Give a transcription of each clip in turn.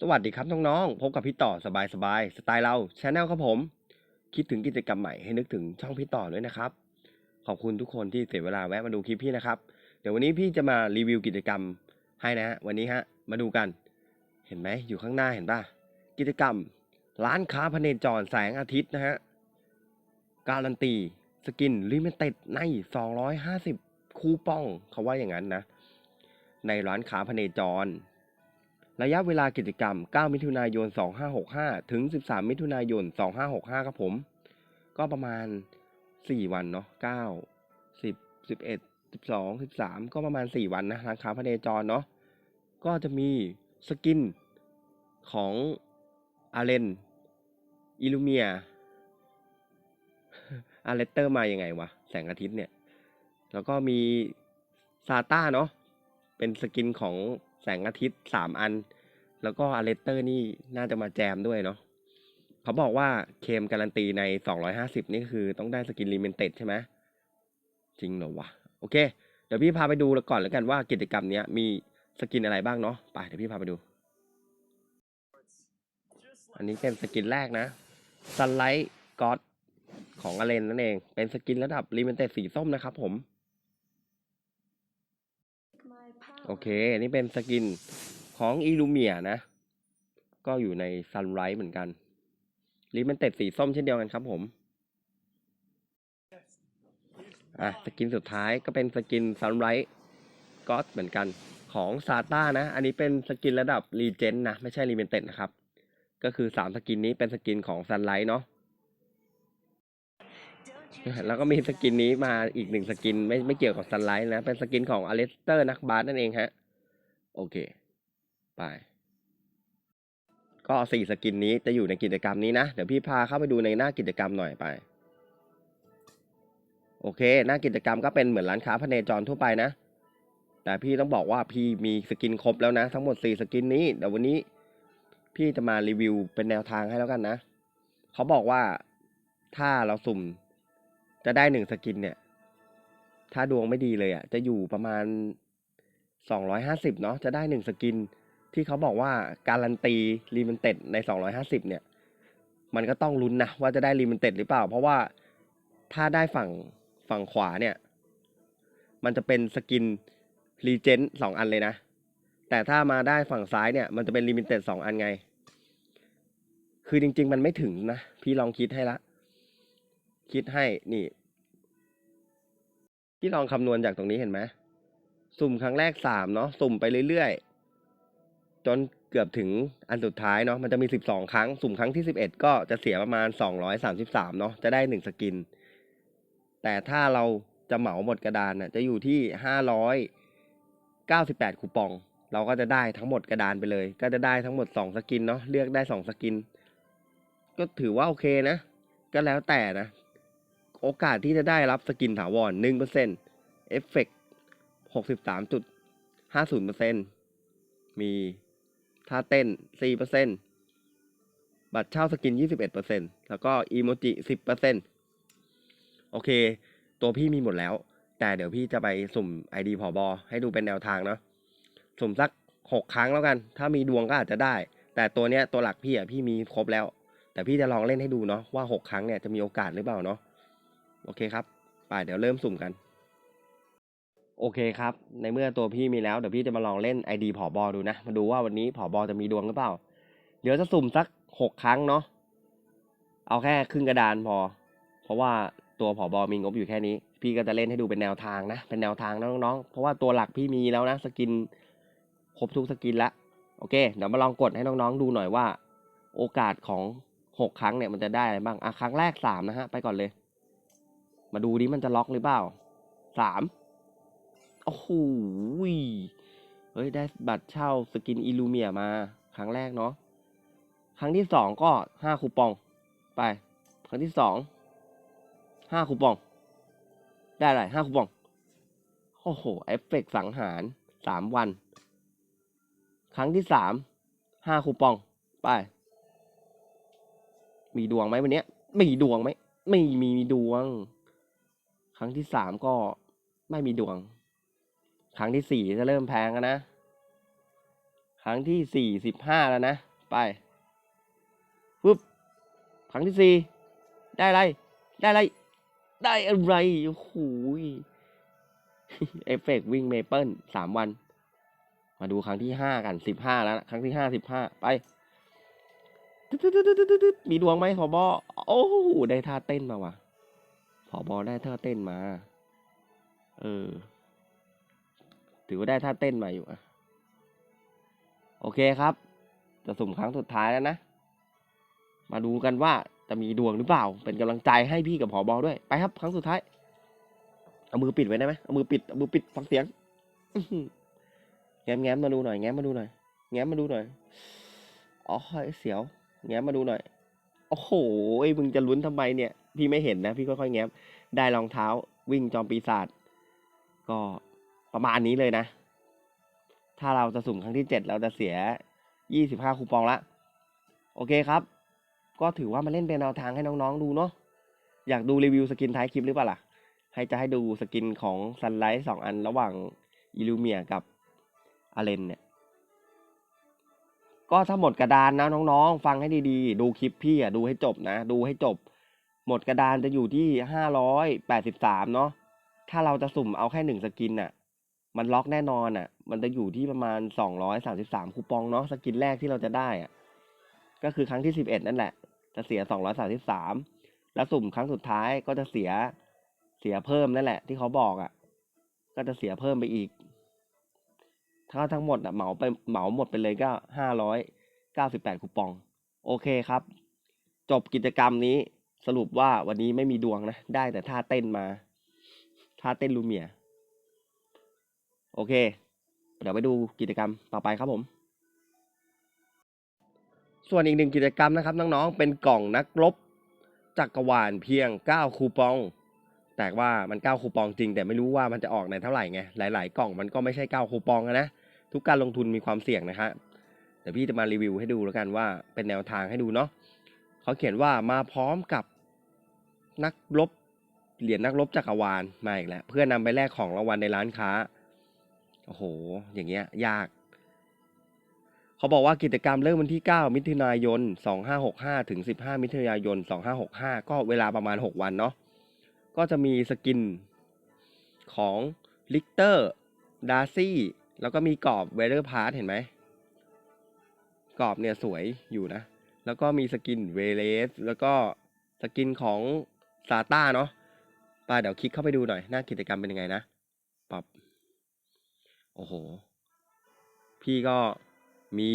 สวัสดีครับน้องๆ พบกับพี่ต่อสบายสบายๆสไตล์เราชาแนลครับผม คิดถึงกิจกรรมใหม่ให้นึกถึงช่องพี่ต่อด้วยนะครับ ขอบคุณทุกคนที่เสียเวลาแวะมาดูคลิปพี่นะครับ เดี๋ยววันนี้พี่จะมารีวิวกิจกรรมให้นะฮะวันนี้ฮะมาดูกัน เห็นไหมอยู่ข้างหน้าเห็นป่ะ กิจกรรม ร้านค้าพเนจรแสงอาทิตย์นะฮะ การันตีสกินลิมิเต็ดใน 250 คูปองเขาว่าอย่างนั้นนะ ในร้านค้าพเนจร ระยะเวลากิจกรรม 9 มิถุนายน 2565 ถึง 13 มิถุนายน 2565 ครับผม ก็ประมาณ 4 วันเนาะ 9 10 11 12 13 ก็ประมาณ 4 วันนะร้านค้าพเนจรเนาะ ก็จะมีสกินของอาเลนอิลูเมียอาเลเตอร์มายังไงวะ แสงอาทิตย์เนี่ย แล้วก็มีซาต้าเนาะ เป็นสกินของ แสงอาทิตย์สามอัน แล้วก็อาเลเตอร์นี่น่าจะมาแจมด้วยเนาะเขาบอกว่าเคมการันตีใน 250 นี่คือต้องได้สกินลิมิเต็ดใช่ไหมจริงเหรอวะ โอเค เดี๋ยวพี่พาไปดูแล้วก่อนแล้วกันว่ากิจกรรมนี้มีสกินอะไรบ้างเนาะไปเดี๋ยวพี่พาไปดู อันนี้เป็นสกินแรกนะ Sunlight God ของอเลนนั่นเอง เป็นสกินระดับลิมิเต็ดสีส้มนะครับผม โอเคอันนี้เป็นสกินของอีลูเมียนะ ก็อยู่ในซันไร h ์เหมือนกันลิมิเต็ดสีส้มเช่นเดียวกันครับผม อะ สกินสุดท้ายก็เป็นสกินซันไร h ์ก็เหมือนกันของซาต้านะ อันนี้เป็นสกินระดับรีเจนนะ ไม่ใช่ลิมิเต็ดนะครับ ก็คือสามสกินนี้เป็นสกินของซันไร h ์เนาะ แล้วก็มีสกินนี้มาอีกหนึ่งสกินไม่ไม่เกี่ยวกับซันไลท์นะ เป็นสกินของอเลสเตอร์นักบาสนั่นเองฮะ โอเค ไป ก็สี่สกินนี้จะอยู่ในกิจกรรมนี้นะ เดี๋ยวพี่พาเข้าไปดูในหน้ากิจกรรมหน่อยไป โอเค หน้ากิจกรรมก็เป็นเหมือนร้านค้าพเนจรทั่วไปนะ แต่พี่ต้องบอกว่าพี่มีสกินครบแล้วนะ ทั้งหมดสี่สกินนี้เดี๋ยววันนี้พี่จะมารีวิวเป็นแนวทางให้แล้วกันนะ เขาบอกว่าถ้าเราสุ่ม จะได้หนึ่งสกินเนี่ย ถ้าดวงไม่ดีเลยอะ จะอยู่ประมาณสองร้อยห้าสิบเนาะจะได้หนึ่งสกิน ที่เขาบอกว่าการันตีรีมันเต็ดในสองร้อยห้าสิบเนี่ย มันก็ต้องลุ้นนะว่าจะได้รีมันเต็ดหรือเปล่า เพราะว่าถ้าได้ฝั่งฝั่งขวาเนี่ย มันจะเป็นสกินรีเจนสองอันเลยนะ แต่ถ้ามาได้ฝั่งซ้ายเนี่ย มันจะเป็นลิมิเต็ดสองอันไง คือจริง ๆ มันไม่ถึงนะ พี่ลองคิดให้ละ คิดให้นี่ที่ลองคำนวณจากตรงนี้เห็นไหมสุ่มครั้งแรกสามเนาะสุ่มไปเรื่อยๆ จนเกือบถึงอันสุดท้ายเนาะมันจะมีสิบสองครั้ง สุ่มครั้งที่สิบเอ็ดก็จะเสียประมาณสองร้อยสามสิบสามเนาะจะได้หนึ่งสกิน แต่ถ้าเราจะเหมาหมดกระดานน่ะจะอยู่ที่ห้าร้อยเก้าสิบแปดคูปอง เราก็จะได้ทั้งหมดกระดานไปเลย ก็จะได้ทั้งหมดสองสกินเนาะเลือกได้สองสกิน ก็ถือว่าโอเคนะ ก็แล้วแต่นะ โอกาสที่จะได้รับสกินถาวรหนึ่งเปอร์เซ็นเอฟเฟกหกสิบสามจุดห้าศูนย์เปอร์เซ็นมีท่าเต้นสี่เปอร์เซ็นบัตรเช่าสกินยี่สิบเอ็ดเปอร์เซ็นแล้วก็อีโมจิสิบเปอร์เซ็นโอเค ตัวพี่มีหมดแล้ว แต่เดี๋ยวพี่จะไปสุ่ม ID ผอบอให้ดูเป็นแนวทางเนาะสุ่มสักหกครั้งแล้วกัน ถ้ามีดวงก็อาจจะได้ แต่ตัวเนี้ยตัวหลักพี่อะพี่มีครบแล้ว แต่พี่จะลองเล่นให้ดูเนาะว่าหกครั้งเนี่ยจะมีโอกาสหรือเปล่าเนาะ โอเคครับไปเดี๋ยวเริ่มสุ่มกัน โอเคครับ ในเมื่อตัวพี่มีแล้วเดี๋ยวพี่จะมาลองเล่น ID ผอบอดูนะ มาดูว่าวันนี้ผอบอจะมีดวงหรือเปล่า เดี๋ยวจะสุ่มสักหกครั้งเนาะเอาแค่ครึ่งกระดานพอ เพราะว่าตัวผอบอมีงบอยู่แค่นี้ พี่ก็จะเล่นให้ดูเป็นแนวทางนะ เป็นแนวทางนะน้องๆ เพราะว่าตัวหลักพี่มีแล้วนะสกินครบทุกสกินละโอเค เดี๋ยวมาลองกดให้น้องๆดูหน่อยว่า โอกาสของหกครั้งเนี่ยมันจะได้อะไรบ้างอะครั้งแรกสามนะฮะ ไปก่อนเลย มาดูดิมันจะล็อกหรือเปล่าสามโอ้โหเฮ้ย ได้บัตรเช่าสกินอิลูเมียมา ครั้งแรกเนาะ ครั้งที่สองก็ห้าคูปอง ไป ครั้งที่สองห้าคูปอง ได้อะไรห้าคูปอง โอ้โห เอฟเฟกต์สังหารสามวัน ครั้งที่สามห้าคูปอง ไป มีดวงไหมวันเนี้ยมีดวงไหม ไม่มีดวง ครั้งที่สามก็ไม่มีดวง ครั้งที่สี่จะเริ่มแพงแล้วนะ ครั้งที่สี่สิบห้าแล้วนะ ไปปุ๊บครั้งที่สี่ได้อะไร ได้อะไร ได้อะไรโอ้โหยเอฟเฟกต์วิ่งเมเปิลสามวัน มาดูครั้งที่ห้ากันสิบห้าแล้วนะครั้งที่ห้าสิบห้าไปมีดวงไหมผอบอโอ้โหได้ท่าเต้นมาว่ะ อบอได้ท่าเต้นมา เออ ถือว่าได้ท่าเต้นมาอยู่อะโอเคครับ จะสุ่มครั้งสุดท้ายแล้วนะ มาดูกันว่าจะมีดวงหรือเปล่า เป็นกำลังใจให้พี่กับผอบอด้วย ไปครับ ครั้งสุดท้าย เอามือปิดไว้ได้ไหมเอามือปิด เอามือปิดฟังเสียงแง้มแง้มมาดูหน่อย แง้มมาดูหน่อย แง้มมาดูหน่อย อ๋อเสียว แง้มมาดูหน่อย โอ้โห มึงจะลุ้นทำไมเนี่ย พี่ไม่เห็นนะ พี่ค่อยๆแง้มได้รองเท้าวิ่งจอมปีศาจก็ประมาณนี้เลยนะ ถ้าเราจะสุ่มครั้งที่เจ็ดเราจะเสียยี่สิบห้าคูปองละ โอเคครับ ก็ถือว่ามาเล่นเป็นแนวทางให้น้องๆดูเนาะอยากดูรีวิวสกินท้ายคลิปหรือเปล่าล่ะ ให้จะให้ดูสกินของซันไลท์สองอันระหว่างอิลูเมียกับอาเลนเนี่ยก็ถ้าหมดกระดานนะน้องๆ ฟังให้ดีๆ ดูคลิปพี่อะดูให้จบนะ ดูให้จบ หมดกระดานจะอยู่ที่ห้าร้อยแปดสิบสามเนาะถ้าเราจะสุ่มเอาแค่หนึ่งสกินน่ะมันล็อกแน่นอนอะมันจะอยู่ที่ประมาณสองร้อยสามสิบสามคูปองเนาะสกินแรกที่เราจะได้อะก็คือครั้งที่สิบเอ็ดนั่นแหละ จะเสียสองร้อยสามสิบสามแล้วสุ่มครั้งสุดท้ายก็จะเสียเสียเพิ่มนั่นแหละ ที่เขาบอกอะ ก็จะเสียเพิ่มไปอีก ถ้าทั้งหมดอะเหมาไปเหมาหมดไปเลยก็ห้าร้อยเก้าสิบแปดคูปอง โอเคครับ จบกิจกรรมนี้ สรุปว่าวันนี้ไม่มีดวงนะ ได้แต่ท่าเต้นมา ท่าเต้นลูเมีย โอเค เดี๋ยวไปดูกิจกรรมต่อไปครับผม ส่วนอีกหนึ่งกิจกรรมนะครับ น้องๆ เป็นกล่องนักรบจักรวาลเพียง 9 คูปอง แต่ว่ามัน 9 คูปองจริง แต่ไม่รู้ว่ามันจะออกในเท่าไหร่ไง หลายๆ กล่องมันก็ไม่ใช่ 9 คูปองนะ ทุกการลงทุนมีความเสี่ยงนะครับเดี๋ยวพี่จะมารีวิวให้ดูแล้วกันว่าเป็นแนวทางให้ดูเนาะเขาเขียนว่ามาพร้อมกับ นักรบเหรียญนักรบจักรวาลมาอีกแล้ว เพื่อนำไปแลกของรางวัลในร้านค้า โอ้โห อย่างเงี้ย ยาก เขาบอกว่ากิจกรรมเริ่มวันที่ 9 มิถุนายน 2565 ถึง 15 มิถุนายน 2565 ก็เวลาประมาณ 6 วันเนาะ ก็จะมีสกินของลิกเตอร์ดาร์ซี่ แล้วก็มีกรอบเวเ e อร์พาร์ทเห็นไหม กรอบเนี่ยสวยอยู่นะ แล้วก็มีสกินเวเลส แล้วก็สกินของ ซาต้าเนาะไปเดี๋ยวคลิกเข้าไปดูหน่อย หน้ากิจกรรมเป็นยังไงนะปรับโอ้โห พี่ก็มี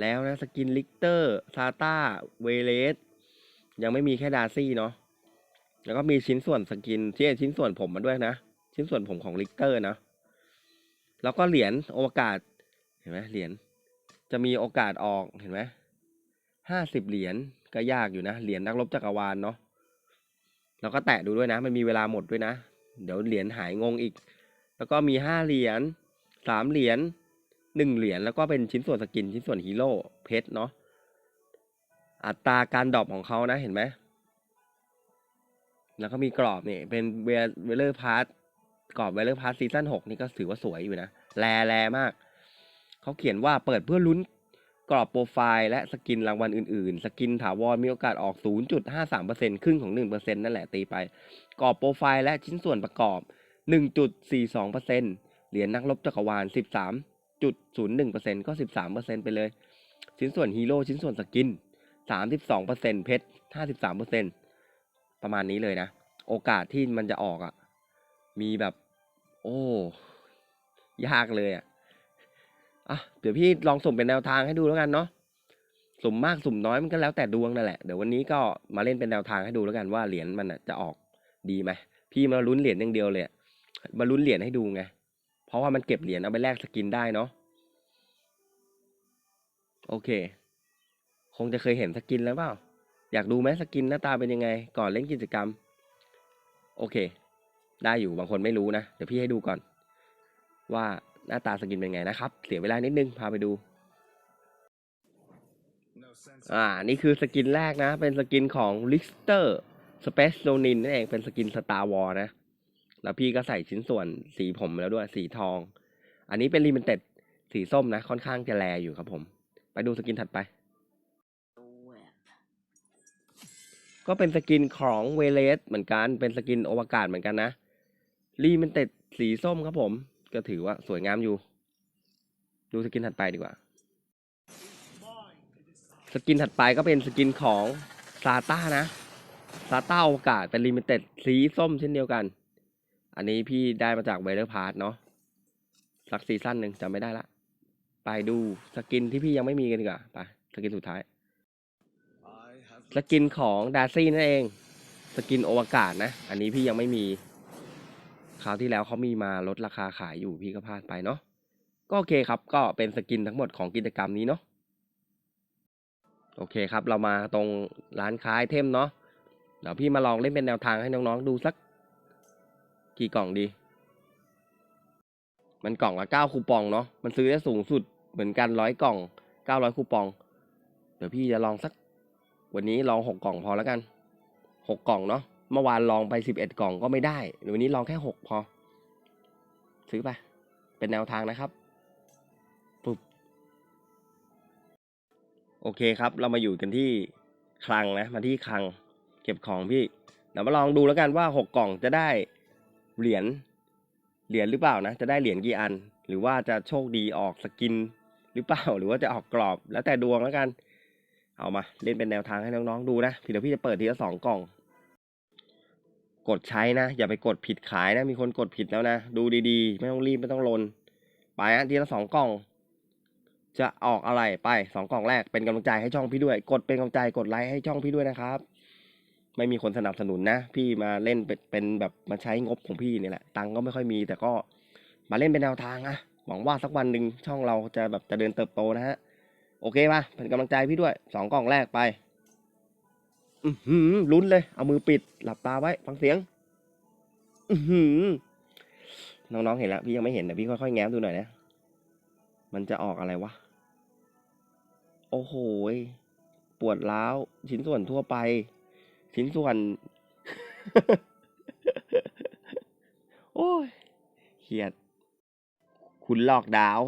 แล้วนะ สกินลิกเตอร์ซาต้าเวเลสยังไม่มีแค่ดาร์ซี่เนาะแล้วก็มีชิ้นส่วนสกินที่ชิ้นส่วนผมมาด้วยนะ ชิ้นส่วนผมของลิกเตอร์นะ แล้วก็เหรียญโอกาส เห็นไหมเหรียญจะมีโอกาสออกเห็นไหมห้าสิบเหรียญก็ยากอยู่นะ เหรียญนักรบจักรวาลเนาะ แล้วก็แตะดูด้วยนะ มันมีเวลาหมดด้วยนะ เดี๋ยวเหรียญหายงงอีก แล้วก็มีห้าเหรียญสามเหรียญหนึ่งเหรียญแล้วก็เป็นชิ้นส่วนสกินชิ้นส่วนฮีโร่เพชรเนาะอัตราการดรอปของเขานะเห็นไหมแล้วก็มีกรอบนี่เป็นเวเลเลอร์พาร์ตกรอบเวลเลอร์พาร์ตซีซั่นหกนี่ก็ถือว่าสวยอยู่นะแรแรมาก เขาเขียนว่าเปิดเพื่อลุ้น กรอบโปรไฟล์และสกินรางวัลอื่นๆ สกินถาวรมีโอกาสออก 0.53%ครึ่งของ 1%นั่นแหละตีไป กรอบโปรไฟล์และชิ้นส่วนประกอบ 1.42%เหรียญนักรบจักรวาล 13.01%ก็ 13%ไปเลย ชิ้นส่วนฮีโร่ชิ้นส่วนสกิน 32%เพชร 53%ประมาณนี้เลยนะ โอกาสที่มันจะออกอะ่ะ มีแบบ โอ้ ยากเลยอะ่ะ อะเดี๋ยวพี่ลองสุ่มเป็นแนวทางให้ดูแล้วกันเนาะสุ่มมากสุ่มน้อยมันก็แล้วแต่ดวงนั่นแหละเดี๋ยววันนี้ก็มาเล่นเป็นแนวทางให้ดูแล้วกันว่าเหรียญมันจะออกดีไหมพี่มาลุ้นเหรียญอย่างเดียวเลยมาลุ้นเหรียญให้ดูไงเพราะว่ามันเก็บเหรียญเอาไปแลกสกินได้เนาะโอเค คงจะเคยเห็นสกินแล้วเปล่า อยากดูไหมสกินหน้าตาเป็นยังไง ก่อนเล่นกิจกรรม โอเค ได้อยู่บางคนไม่รู้นะ เดี๋ยวพี่ให้ดูก่อน ว่า หน้าตาสกินเป็นไงนะครับ เสียเวลานิดนึง พาไปดู อ่า นี่คือสกินแรกนะ เป็นสกินของ Lister Space l o n i n นั่นเอง เป็นสกิน Star War นะ แล้วพี่ก็ใส่ชิ้นส่วนสีผมแล้วด้วย สีทอง อันนี้เป็น Limited สีส้มนะ ค่อนข้างจะแลอยู่ครับผม ไปดูสกินถัดไป ก็เป็นสกินของเวเลสเหมือนกัน เป็นสกินอวกาศเหมือนกันนะรีมันเต็ดสีส้มครับผม ก็ถือว่าสวยงามอยู่ ดูสกินถัดไปดีกว่า สกินถัดไปก็เป็นสกินของซาต้านะซาต้าอวกาศเป็นลิมิเต็ดสีส้มเช่นเดียวกัน อันนี้พี่ได้มาจากเวเลอร์พาร์ทเนาะสักซีซั่นหนึ่งจำไม่ได้ละ ไปดูสกินที่พี่ยังไม่มีกันดีกว่าไปสกินสุดท้าย สกินของดาร์ซี่นั่นเอง สกินโอวกาศนะ อันนี้พี่ยังไม่มี คราวที่แล้วเขามีมาลดราคาขายอยู่พี่ก็พลาดไปเนาะก็โอเคครับ ก็เป็นสกินทั้งหมดของกิจกรรมนี้เนาะโอเคครับ เรามาตรงร้านค้าไอเทมเนาะเดี๋ยวพี่มาลองเล่นเป็นแนวทางให้น้องๆดูสัก กี่กล่องดี มันกล่องละเก้าคูปองเนาะมันซื้อได้สูงสุดเหมือนกันร้อยกล่องเก้าร้อยคูปอง เดี๋ยวพี่จะลองสัก วันนี้ลองหกกล่องพอแล้วกันหกกล่องเนาะ เมื่อวานลองไปสิบเอ็ดกล่องก็ไม่ได้วันนี้ลองแค่หกพอ ซื้อไป เป็นแนวทางนะครับปุ๊บโอเคครับ เรามาอยู่กันที่คลังนะ มาที่คลัง เก็บของพี่เดี๋ยวมาลองดูแล้วกันว่าหกกล่องจะได้เหรียญเหรียญหรือเปล่านะ จะได้เหรียญกี่อัน หรือว่าจะโชคดีออกสกินหรือเปล่า หรือว่าจะออกกรอบ แล้วแต่ดวงแล้วกัน เอามาเล่นเป็นแนวทางให้น้องๆดูนะเดี๋ยวพี่จะเปิดทีละสองกล่อง กดใช้นะ อย่าไปกดผิดขายนะ มีคนกดผิดแล้วนะ ดูดีๆ ไม่ต้องรีบ ไม่ต้องลน ไปอะทีละสองกล่อง จะออกอะไรไปสองกล่องแรกเป็นกำลังใจให้ช่องพี่ด้วย กดเป็นกำลังใจกดไลค์ให้ช่องพี่ด้วยนะครับ ไม่มีคนสนับสนุนนะ พี่มาเล่นเป็นแบบมาใช้งบของพี่นี่แหละ ตังก็ไม่ค่อยมี แต่ก็มาเล่นเป็นแนวทางอะหวังว่าสักวันหนึ่งช่องเราจะแบบจะเดินเติบโตนะฮะ โอเคป่ะเป็นกำลังใจพี่ด้วยสองกล่องแรกไป อือหือลุ้นเลย เอามือปิด หลับตาไว้ ฟังเสียง อือหือ น้องๆเห็นแล้ว พี่ยังไม่เห็นแต่พี่ค่อยๆแง้มดูหน่อยนะ มันจะออกอะไรวะ โอ้โหปวดร้าว ชิ้นส่วนทั่วไป ชิ้นส่วน โอ้ยเครียด คุณหลอกดาว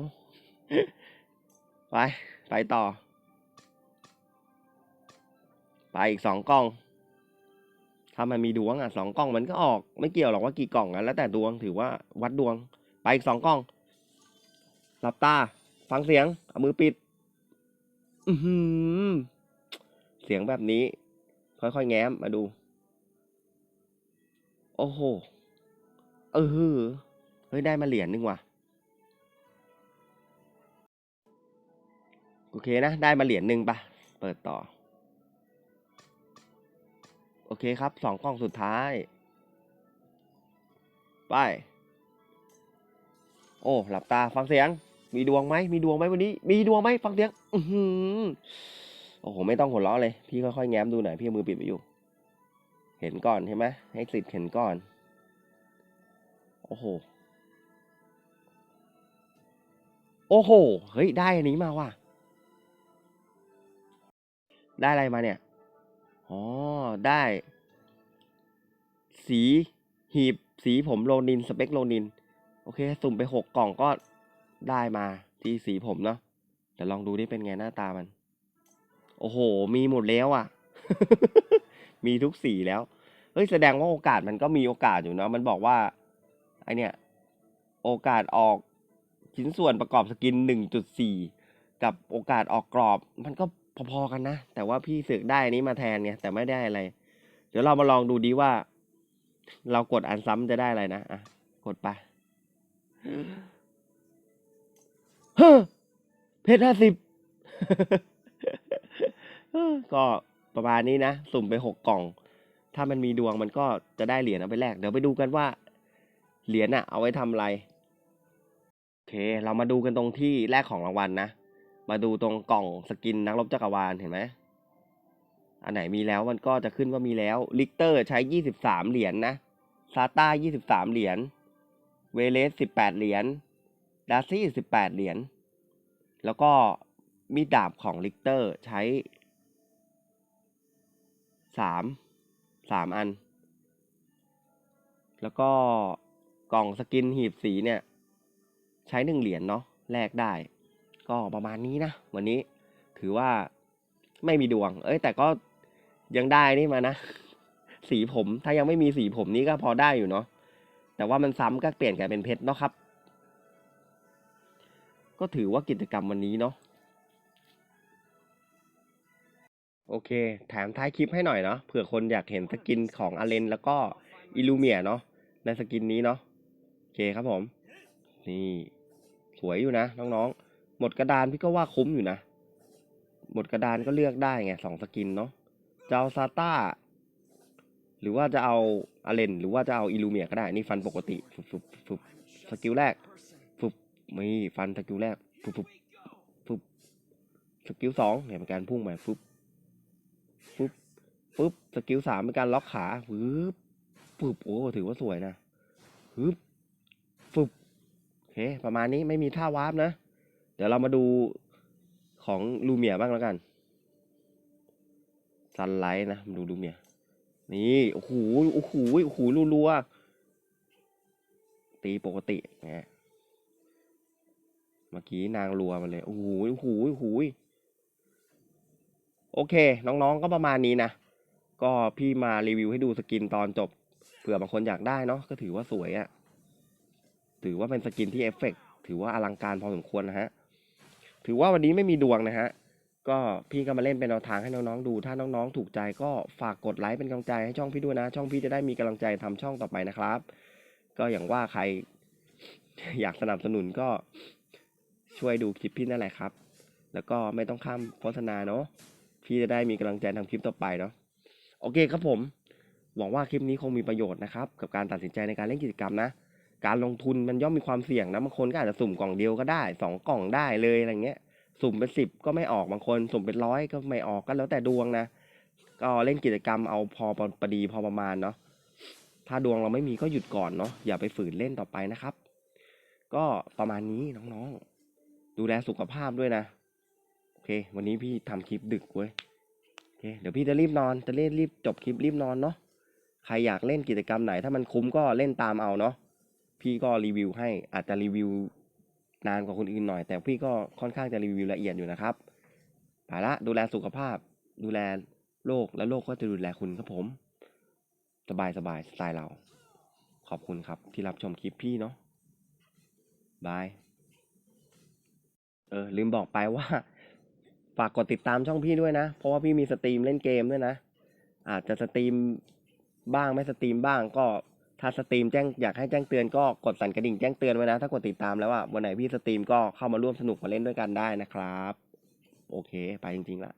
ไป ไปต่อ อีกสองกล่อง ถ้ามันมีดวงอะสองกล่องมันก็ออก ไม่เกี่ยวหรอกว่ากี่กล่องอะแล้วแต่ดวงถือว่าวัดดวง ไปอีกสองกล่อง หลับตา ฟังเสียงเอามือปิด อือหือเสียงแบบนี้ ค่อยๆแง้มมาดู โอ้โห เออ เฮ้ยได้มาเหรียญนึงว่ะโอเคนะ ได้มาเหรียญหนึ่งปะเปิดต่อ โอเคครับสองกล่องสุดท้าย ไป โอ้ หลับตาฟังเสียง มีดวงไหม มีดวงไหมวันนี้ มีดวงไหมฟังเสียงอือหือโอ้โห ไม่ต้องหัวเราะเลย พี่ค่อยๆแง้มดูหน่อย พี่มือปิดไว้อยู่ เห็นก่อนใช่ไหมให้สิทธิ์เห็นก่อน โอ้โห โอ้โห เฮ้ย ได้อันนี้มาว่ะ ได้อะไรมาเนี่ย อ๋อ ได้ สีหีบสีผมโลนิน สเปคโลนิน โอเค สุ่มไปหกกล่องก็ได้มาที่สีผมเนาะเดี๋ยวลองดูดิเป็นไงหน้าตามัน โอ้โห มีหมดแล้วอะ มีทุกสีแล้ว เฮ้ย แสดงว่าโอกาสมันก็มีโอกาสอยู่เนาะมันบอกว่า ไอเนี่ย โอกาสออกชิ้นส่วนประกอบสกินหนึ่งจุดสี่กับโอกาสออกกรอบ มันก็ พอๆกันนะ แต่ว่าพี่สือกได้อนี้มาแทนไงแต่ไม่ได้อะไร เดี๋ยวเรามาลองดูดีว่า เรากดอันซ้ำจะได้อะไรนะอะกดไปเฮ้อเพชรห้าสิบก็ประมาณนี้นะ สุ่มไปหกกล่อง ถ้ามันมีดวงมันก็จะได้เหรียญเอาไปแลกเดี๋ยวไปดูกันว่า เหรียญอะเอาไว้ทำอะไร โอเค เรามาดูกันตรงที่แรกของรางวัลนะ มาดูตรงกล่องสกินนักรบจักรวาลเห็นไหมอันไหนมีแล้วมันก็จะขึ้นว่ามีแล้วลิกเตอร์ใช้ยี่สิบสามเหรียญนนะซาต้ายี่สิบสามเหรียญเวเลสสิบแปดเหรียญดาซี่สิบแปดเหรียญแล้วก็มีดาบของลิกเตอร์ใช้สามสามอัน แล้วก็กล่องสกินหีบสีเนี่ย ใช้หนึ่งเหรียญเนาะแลกได้ ก็ประมาณนี้นะ วันนี้ถือว่าไม่มีดวง เอ้ย แต่ก็ยังได้นี่มานะ สีผมถ้ายังไม่มีสีผมนี่ก็พอได้อยู่เนาะแต่ว่ามันซ้ำก็เปลี่ยนกลายเป็นเพชรเนาะครับ ก็ถือว่ากิจกรรมวันนี้เนาะโอเค แถมท้ายคลิปให้หน่อยเนาะเผื่อคนอยากเห็นสกินของอาเลนแล้วก็อิลูเมียเนาะในสกินนี้เนาะโอเคครับผม นี่ สวยอยู่นะ น้องๆ หมดกระดานพี่ก็ว่าคุ้มอยู่นะ หมดกระดานก็เลือกได้ไงสองสกินเนาะจะเอาซาต้าหรือว่าจะเอาอาเลนหรือว่าจะเอาอิลูเมียก็ได้ นี่ฟันปกติฟุบฟุบฟุบสกิลแรกฟุบมีฟันสกิลแรกฟุบฟุบฟุบสกิลสองเนี่ยเป็นการพุ่งไปฟุบฟุบฟุบสกิลสามเป็นการล็อกขาฟุบฟุบโอ้ถือว่าสวยนะฟุบฟุบโอเคประมาณนี้ไม่มีท่าวาร์ปนะ เดี๋ยวเรามาดูของลูเมียบ้างแล้วกันซันไลท์นะดูลูเมียนี่โอ้โหโอ้โหโอ้โหรัวๆตีปกตินะเมื่อกี้นางรัวมาเลยโอ้โหโอ้โหโอ้โหโอเค น้องๆก็ประมาณนี้นะก็พี่มารีวิวให้ดูสกินตอนจบเผื่อบางคนอยากได้เนาะก็ถือว่าสวยอะถือว่าเป็นสกินที่เอฟเฟกถือว่าอลังการพอสมควรนะฮะ ถือว่าวันนี้ไม่มีดวงนะฮะ ก็พี่ก็มาเล่นเป็นแนวทางให้น้องๆดู ถ้าน้องๆถูกใจก็ฝากกดไลค์เป็นกำลังใจให้ช่องพี่ด้วยนะ ช่องพี่จะได้มีกำลังใจทำช่องต่อไปนะครับ ก็อย่างว่าใครอยากสนับสนุนก็ช่วยดูคลิปพี่นั่นแหละครับ แล้วก็ไม่ต้องข้ามโฆษณาเนาะ พี่จะได้มีกำลังใจทำคลิปต่อไปเนาะ โอเคครับผม หวังว่าคลิปนี้คงมีประโยชน์นะครับ กับการตัดสินใจในการเล่นกิจกรรมนะ การลงทุนมันย่อมมีความเสี่ยงนะบางคนก็อาจจะสุ่มกล่องเดียวก็ได้สองกล่องได้เลยอะไรเงี้ย สุ่มเป็นสิบก็ไม่ออกบางคน สุ่มเป็นร้อยก็ไม่ออกก็แล้วแต่ดวงนะก็เล่นกิจกรรมเอาพอประดีพอประมาณเนาะถ้าดวงเราไม่มีก็หยุดก่อนเนาะอย่าไปฝืนเล่นต่อไปนะครับ ก็ประมาณนี้น้องๆ ดูแลสุขภาพด้วยนะโอเค วันนี้พี่ทำคลิปดึกเว้ยโอเคเดี๋ยวพี่จะรีบนอนจะเล่นรีบจบคลิปรีบนอนเนาะใครอยากเล่นกิจกรรมไหน ถ้ามันคุ้มก็เล่นตามเอาเนาะ พี่ก็รีวิวให้อาจจะรีวิวนานกว่าคนอื่นหน่อย แต่พี่ก็ค่อนข้างจะรีวิวละเอียดอยู่นะครับไปละดูแลสุขภาพ ดูแลโลกและโลกก็จะดูแลคุณครับผม สบายสบายสไตล์เรา ขอบคุณครับที่รับชมคลิปพี่เนาะบาย เออ ลืมบอกไปว่า ฝากกดติดตามช่องพี่ด้วยนะ เพราะว่าพี่มีสตรีมเล่นเกมด้วยนะ อาจจะสตรีมบ้างไม่สตรีมบ้างก็ ถ้าสตรีมแจ้งอยากให้แจ้งเตือนก็กดสั่นกระดิ่งแจ้งเตือนไว้นะ ถ้ากดติดตามแล้วว่าวันไหนพี่สตรีมก็เข้ามาร่วมสนุกมาเล่นด้วยกันได้นะครับ โอเค ไปจริงๆละ